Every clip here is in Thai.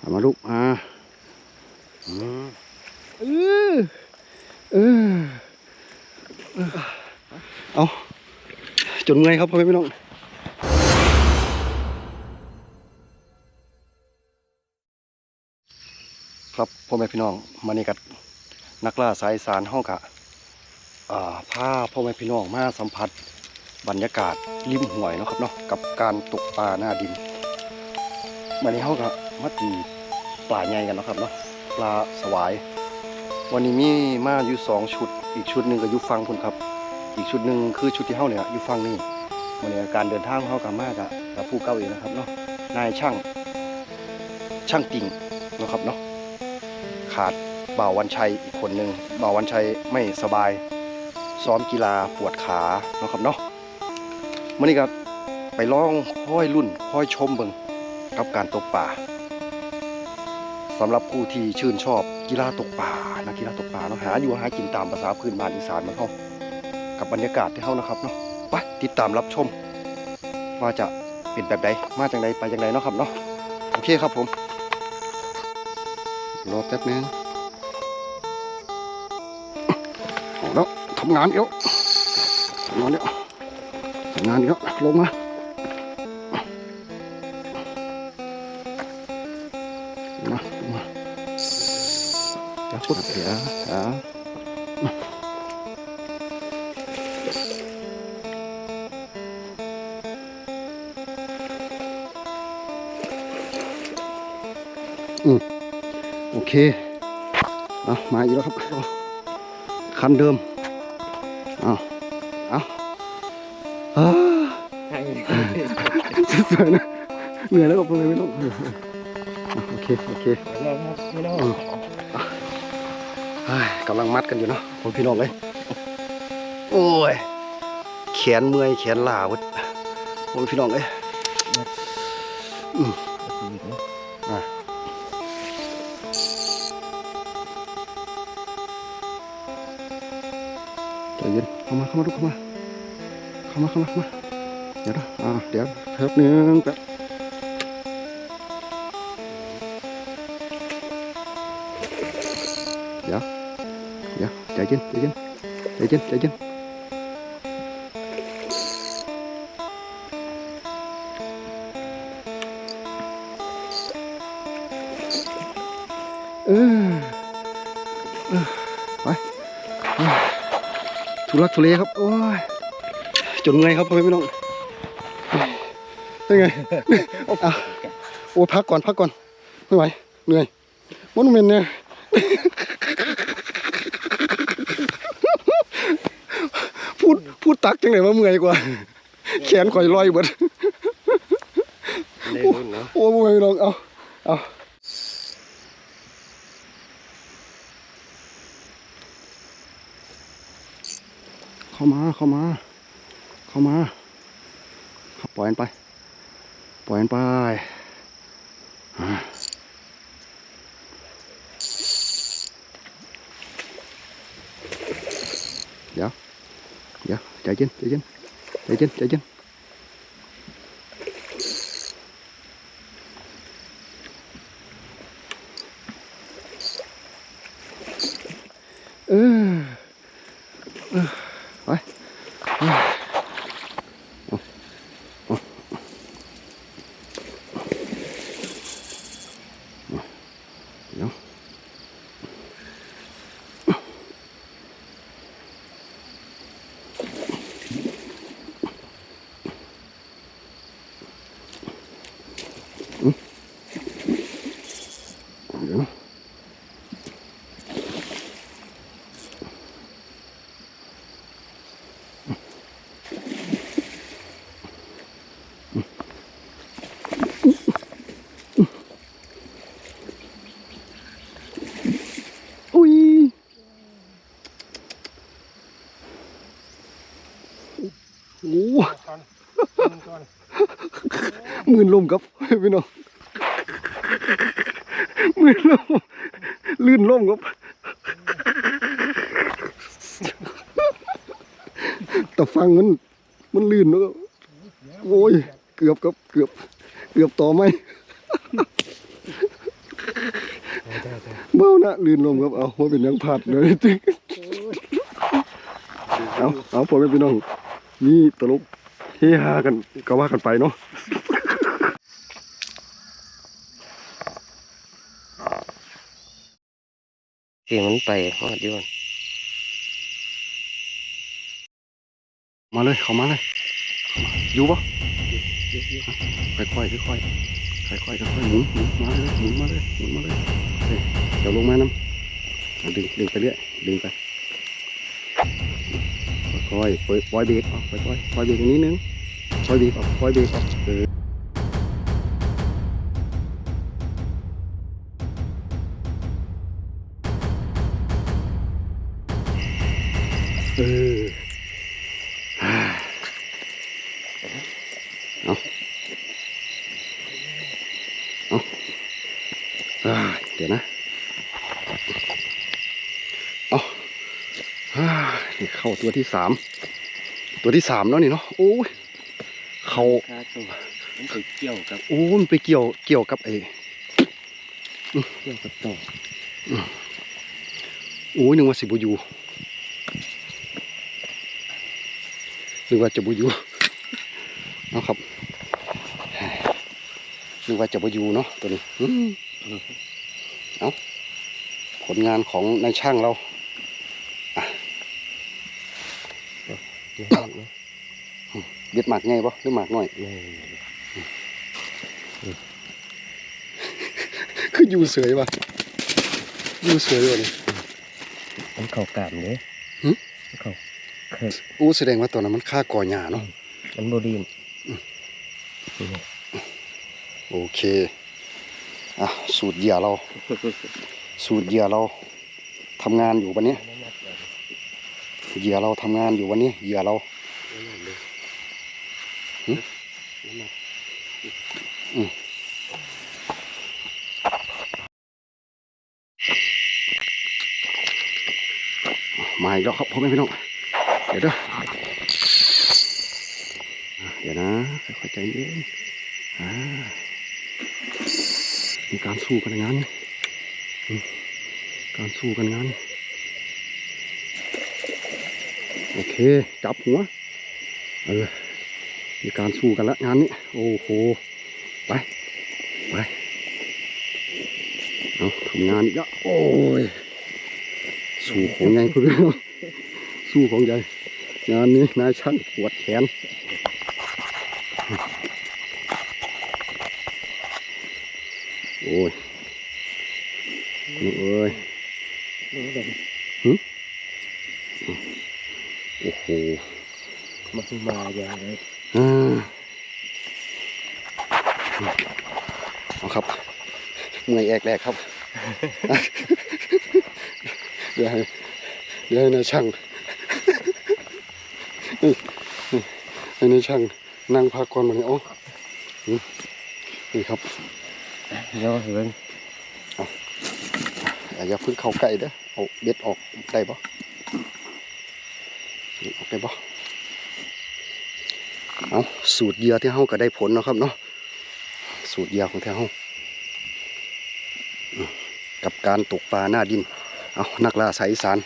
เอามาลูกมาเออเออเอาจนเมื่อยครับพ่อแม่พี่น้องครับพ่อแม่พี่น้องมานี่กับนักล่าสายสารห้องกะอ่าพ่อแม่พี่น้องมาสัมผัสบรรยากาศริมห้วยเนาะครับเนาะกับการตกปลาหน้าดินวันนี้เขาก็ มาตีปลาใหญ่กันนะครับเนาะปลาสวาย วันนี้มีมาอยู่สองชุด อีกชุดหนึ่งก็อยู่ฟังคุณครับ อีกชุดหนึ่งคือชุดที่เขาเนี่ยอยู่ฟังนี่วันนี้การเดินทางของเขากับมากกับกับผู้เก่าเองนะครับเนาะนายช่างช่างติ่งนะครับเนาะขาดบ่าววันชัยอีกคนหนึ่งบ่าววันชัยไม่สบาย ซ้อมกีฬาปวดขาเนาะครับเนาะมื่อนี้ก็ไปลองค่อยรุ่นค่อยชมเบิงกับการตกป่า สำหรับผู้ที่ชื่นชอบกีฬาตกป่านักกีฬาตกป่าเนาะหาอยู่หากินตามภาษาพื้นบ้านอีสานมันเฮากับบรรยากาศที่เฮานะครับเนาะไปติดตามรับชม ว่าจะเป็นแบบใดมาจากไหนไปจากไหนเนาะครับเนาะโอเคครับผมรอแป๊บนึงเอาแล้วทำงานเดี๋ยวทำงานเดี๋ยวทำงานเดี๋ยวลงมา ลงมาลงมาเดี๋ยวพุทธเดี๋ยวเดี๋ยวโอเคเอามาอีกแล้วครับเอาคันเดิมเอาเอาอ่าสวยนะเหนื่อยแล้วก็เลยไม่ต้อง โอเคโอเคไม่ต้องเฮ้ยกำลังมัดกันอยู่เนาะผมพี่น้องเลยโอ้ยแขนเมื่อยแขนลาวดผมพี่น้องเลยอืมอะใจเย็นเข้ามาเข้ามาลูกเข้ามาเข้ามาเข้ามาเข้ามาเดี๋ยวนะอ่าเดี๋ยวแป๊บนึงแป๊บ เยวใจเย็นใจเย็นใจเย็นใจเย็นเออไปทุลักทุเลครับ โอ้ยจนไงครับพ่อแม่พี่น้องเป็นไงโอ้พักก่อนพักก่อนไม่ไหวเหนื่อยมันเมนเนี่ย พูดพูด ตักจังไหนมาเมื่อยกว่า แขนข่อยลอยเบิดได้รุ่นเนาะโอ้พ่อแม่พี่น้องเอาเอาเข้ามาเข้ามา เข้ามา ปล่อยมันไป ปล่อยมันไปอ่าเดี๋ยว เดี๋ยวใจเย็นใจเย็นใจเย็นใจเย็นเออเออไปเออ เดี๋ยวอืมเดี๋ยวอุ้ยโอ้โหก่อนก่อนหมื่นลมครับพี่น้องหมื่นลมลื่นลมครับแต่ฟังมันมันลื่นแล้วโอ้ยเกือบครับเกือบ เกือบต่อไหมเมานะลื่นลมครับเอาว่าเป็นยังผัดเลยจริงเอาเอาพ่อแม่พี่น้อง นี่ตลกเฮฮากันก็ว่ากันไปเนาะเสียงมันไปฮอดอยู่มาเลยเข้ามาเลย อยู่ปะค่อยๆค่อยๆค่อยๆค่อยๆค่อยๆหมุนหมุนมาเลยหมุนมาเลยหมุนมาเลยเฮ้ยเดี๋ยวลงมาน้ำอะดึงดึงไปเรื่อยดึงไป ค่อยปล่อยปล่อยเบรกออกปล่อยปล่อยปล่อยเบรกอีกนิดนึงปล่อยเบรกออกปล่อยเบรกออกเออเออ เอาเอาอ่าเดี๋ยวนะ เอาอ่านี่ เข้าตัวที่สามตัวที่สามแล้วนี่เนาะโอ้ยเขาคาตัวมันไปเกี่ยวกับโอ้ยมันไปเกี่ยวเกี่ยวกับไอ้เกี่ยวกับต่อโอ้ยนึกว่าสิบอยู่นึกว่าจะบอยู่เอาครับนึกว่าจะบอยู่เนาะตัวนี้อืมเอาผลงานของนายช่างเรา นี่ฮอด เนาะเบ็ดหมากไงปะหรือหมากน้อยนี่คืออยู่เสยปะอยู่เสยวะนี่มันเข้ากามเด้หึมันเข้าเคิดอู้แสดงว่าตัวนั้นมันค่าก่อหญ้าเนาะมันบ่ดีนโอเคอะสูตรเหยื่อเรา สูตรเหยื่อเราทำงานอยู่วันนี้ เหยื่อเราทำงานอยู่วันนี้เหยื่อเราหึมาอีกแล้วครับพ่อแม่พี่น้องเดี๋ยวเด้ออะเดี๋ยวนะค่อยๆใจเย็นอ่ามีการสู้กันในงานนี้อืมการสู้กันในงานนี้โอเค จับหัว เออ มีการสู้กันแล้วงานนี้ โอ้โห ไป ไป เอาทำงานอีกแล้วโอ้ย สู้ของใหญ่คุณพี่น้องสู้ของใหญ่ งานนี้นายช่างปวดแขนโอ้ยนี่เอ้ย โอ้โหมันมาอย่างไรอ่าเอาครับเมื่อยแอกแรกครับ เดี๋ยวให้เดี๋ยวให้นายช่างให้นายช่างนั่งพักก่อนมาเนี่ยโอ้อืมนี่ครับเดี๋ยวเบิ่งอย่าเพิ่งเข้าใกล้เด้อเอาเบ็ดออกได้ปะ ออกได้ปะเอาสูตรเยื่อที่เฮาก็ได้ผลเนาะครับเนาะสูตรเยื่อของแท้เฮากับการตกปลาหน้าดิน เอานักล่าสายสาน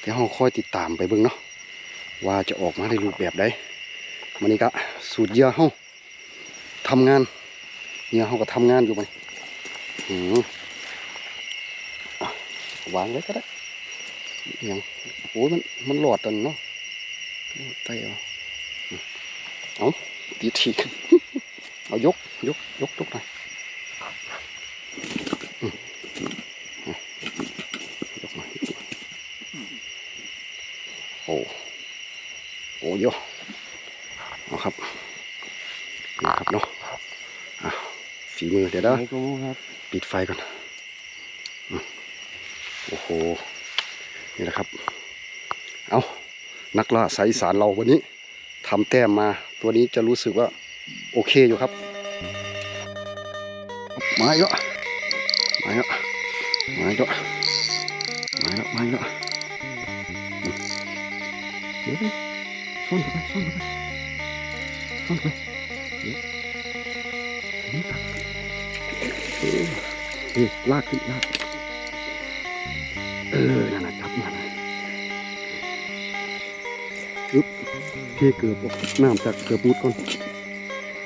ที่เฮาค่อยติดตามไปเบิ่งเนาะว่าจะออกมาในรูปแบบใดมันนี้ก็สูตรเยื่อเฮาทำงานเยื่อเฮาก็ทำงานอยู่มันอืมวางไว้ก็ได้ยังโอ้ยมันมันหลอดตันเนาะ ไตเอาอืมเอาตีทีกันเอายกยกยกยกหน่อยอืมอะยกหน่อยยกหน่อยโอ้โอ้เยอะเอาครับนี่ครับเนาะอะฝีมือเดี๋ยวนะไม่กูครับปิดไฟก่อนอืมโอ้โหนี่แหละครับ เอา นักล่าสายสารเราวันนี้ทำแต้มมา ตัวนี้จะรู้สึกว่าโอเคอยู่ครับ มาอีกแล้วมาอีกแล้วมาอีกแล้วมาอีกแล้วมาอีกแล้วเดี๋ยวซ่อนไปซ่อนไปซ่อนไปเดี๋ยวนี่ตัดเออลากขึ้นลากเออนั่นนะจับนั่นนะ อึ๊บเทเกือบออกน้ำจากเกือบบูดก่อน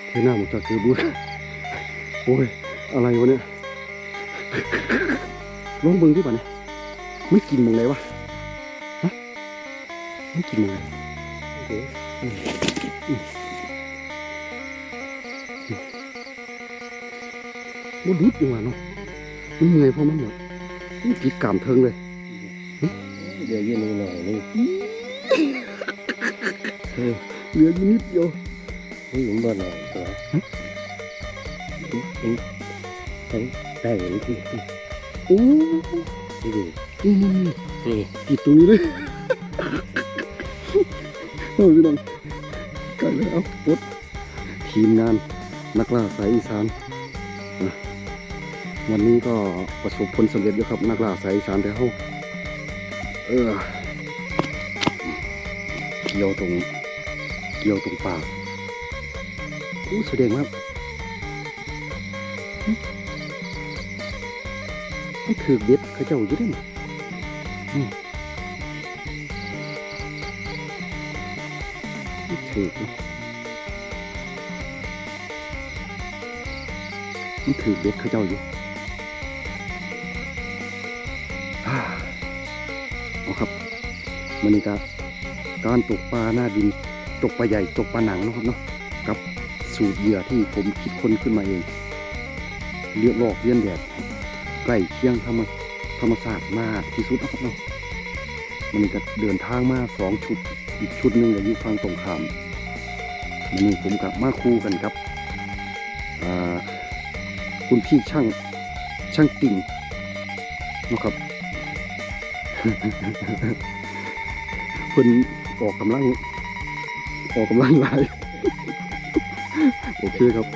เทน้ำออกจากเกือบบูดโอ้ยอะไรวะเนี่ยลองเบิ่งที่บ้านเนี่ยมันกินหมองไหนวะฮะมันกินหมองไหนเดี๋ยวมันรุดอยู่ว่ะเนาะมันเมื่อยเพราะมันแบบมันติดกามเทิงเลยเดี๋ยวยืนหน่อยนี่ เฮ้ยเหลืออยู่นิดเดียวนี่ผมบ่หน่อยใช่ไหมเอ็งเอ็งได้เห็นที่โอ้ที่ดีนี่นี่นี่นี่ติดตรงนี้เลยโอ้ยพี่น้องใกล้แล้วเอาปลดทีมงานนักล่าสายอีสานนะวันนี้ก็ประสบผลสำเร็จอยู่ครับ นักล่าสายอีสานแต่เขาเออเกี่ยวตรง เกี่ยวตรงปากโอ้แสดงว่าหึมันถือเบ็ดเขาเจ้าอยู่ด้วยถือมันถือเบ็ดเขาเจ้าอยู่อ่าเอาครับมันนี่ก็การตกปลาหน้าดิน ตกปลาใหญ่ตกปลาหนังนะครับเนาะกับสูตรเหยื่อที่ผมคิดค้นขึ้นมาเองเลือกลอกเลี้ยนแบบใกล้เคียงธรรมธรรมศาสตร์มากที่สุดนะครับเนาะมันก็เดินทางมาสองชุดอีกชุดหนึ่งอยู่ฝั่งตรงข้ามวันนี้ผมกับมาคู่กันครับคุณพี่ช่างช่างติ่งนะครับเพิ่นออกกำลัง ออกกำลังหลายโอเคครับ